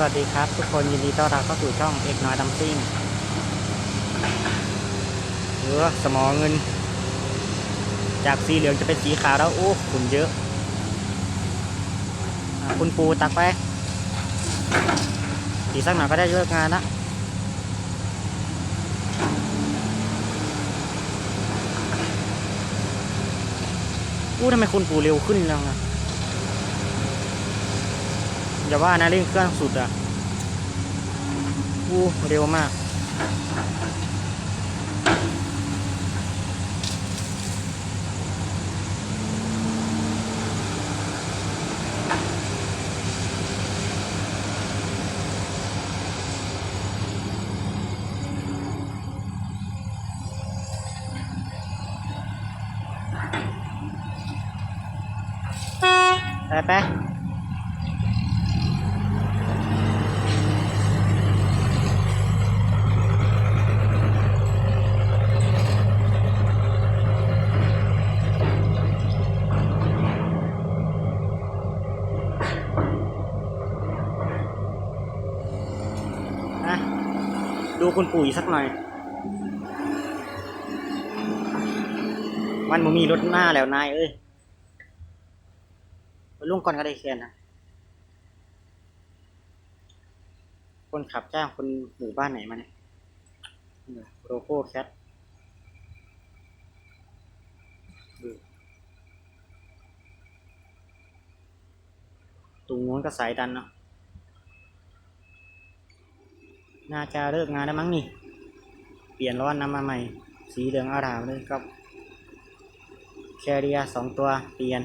สวัสดีครับ ทุกคนยินดีต้อนรับเข้าสู่ช่องเอกน้อยดัมซิ่งเออสมองเงิน จากสีเหลืองจะเป็นสีขาวแล้วโอ้ขุนเยอะอะคุณปูตักไปอีกสักหน่อยก็ได้เลิกงานละอู้ทำไมคุณปูเร็วขึ้นแล้วอะ อย่าว่านะเร่งเครื่องสุดอะอู้เร็วมากไปไปนะ ดูคุณปู่อีกสักหน่อย มันบ่มีรถหน้าแล้วนายเอ้ยลุงก่อนก็ได้แค่นะคนขับจ้างคนหมู่บ้านไหนมาเนี่ยโลโก้แคทตรงนู้นก็สายดันเนาะ น่าจะเลิกงานแล้วมั้งนี่ เปลี่ยนร้อนนำมาใหม่ สีเหลืองอารามเลยครับแคเรียสองตัวเปลี่ยน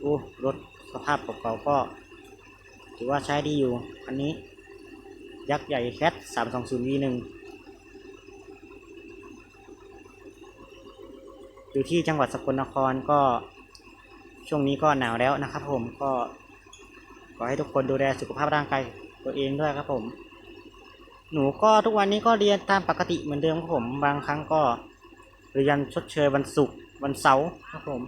โอ้รถสภาพเก่าๆก็ ถือว่าใช้ดีอยู่ อันนี้ ยักษ์ใหญ่แคทสามสองศูนย์วีหนึ่งอยู่ที่จังหวัดสกลนครก็ช่วงนี้ก็หนาวแล้วนะครับผมก็ขอให้ทุกคนดูแลสุขภาพร่างกายตัวเองด้วยครับผม หนูก็ทุกวันนี้ก็เรียนตามปกติเหมือนเดิมครับผมบางครั้งก็เรียนชดเชยวันศุกร์วันเสาร์ครับผม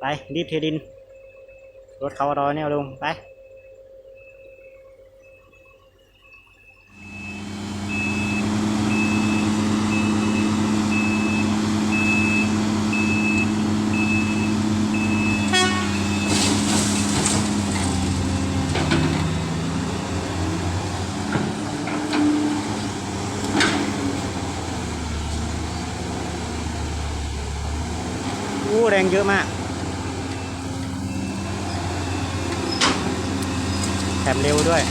ไปรีบเทดิน รถเขารอเนี่ยลุงไป รงเยอะมากแถมเร็วด้วย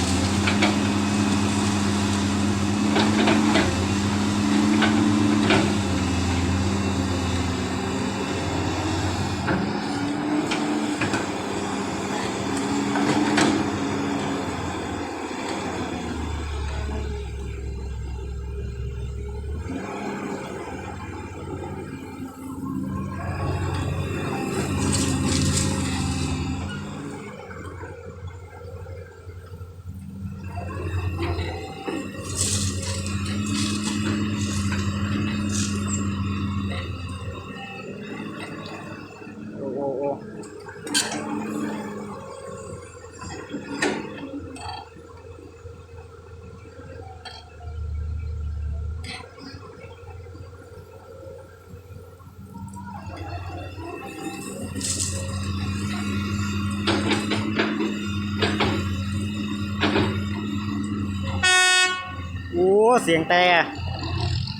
โอ้ เสียงแต่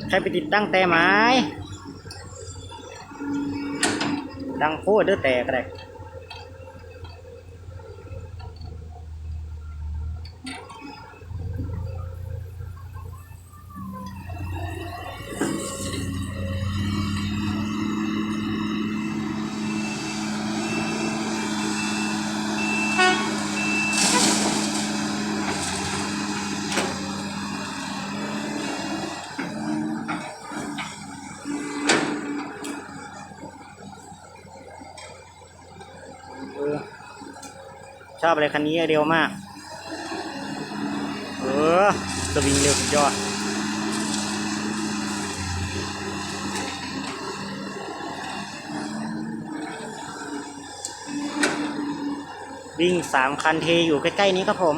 ใครไปติดตั้งแต่ไม้ดังโคตรเด้อแตกเล ชอบอะไรคันนี้เร็วมาก เออสวิงเร็วสุดยอดวิ่งสามคันเทอยู่ใกล้ๆนี้ครับผม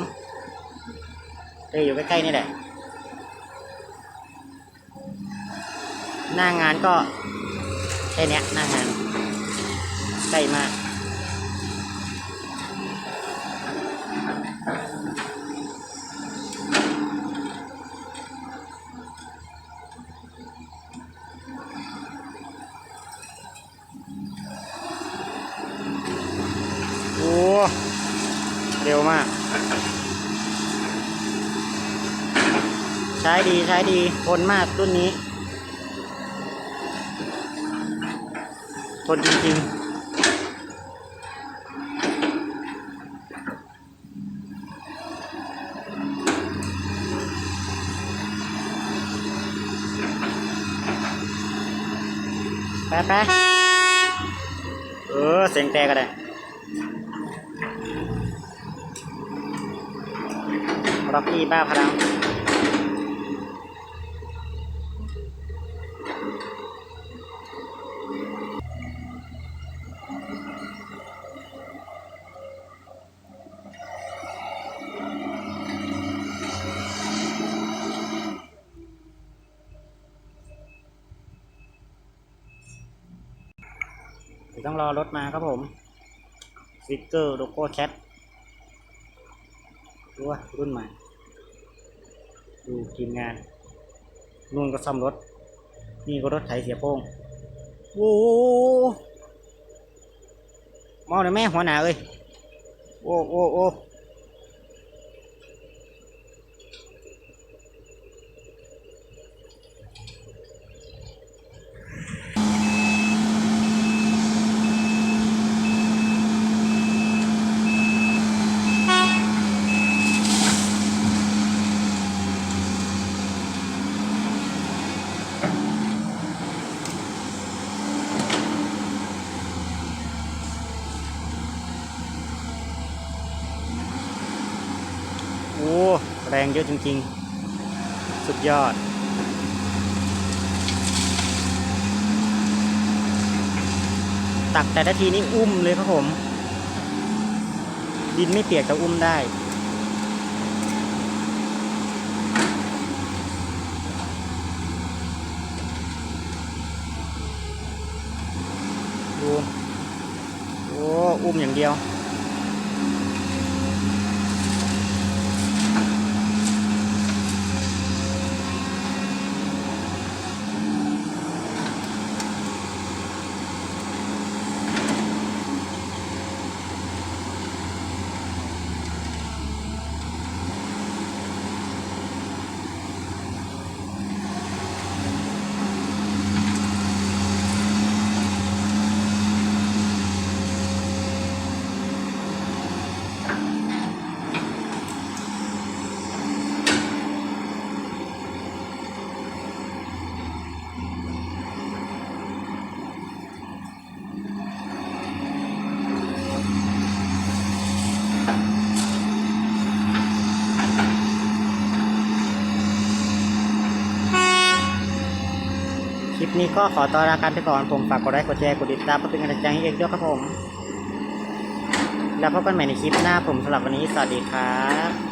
เทอยู่ใกล้ๆนี่แหละ หน้างานก็แค่นี้หน้างาน ใกล้มาก มาก ใช้ดีใช้ดีทนมากรุ่นนี้ทนจริงๆแป๊ะแป๊ะเออ เสียงแต่ก็ได้ ร็อกกี้บ้าพลังต้องรอรถมาครับผมสติกเกอร์โลโก้แคท ดูว่ารุ่นใหม่ ดูทีมงานนู่นก็ซ่อมรถ นี่ก็รถไถเสียโป้งโอ้มองเลยแม่หัวหนาเลย โอ้โอ้โอ้ แรงเยอะจริงๆ สุดยอด ตักแต่ละทีนี้อุ้มเลยครับผม ดินไม่เปียกแต่อุ้มได้ดูโอ้อุ้มอย่างเดียว ลิปนี้ก็ขอตัวลาการไปก่อนผมฝากกดไลค์กดแชร์กดติดตามเพื่อเป็นกำลังใจให้เอกด้วยครับผม แล้วพบกันใหม่ในคลิปหน้าผมสำหรับวันนี้สวัสดีครับ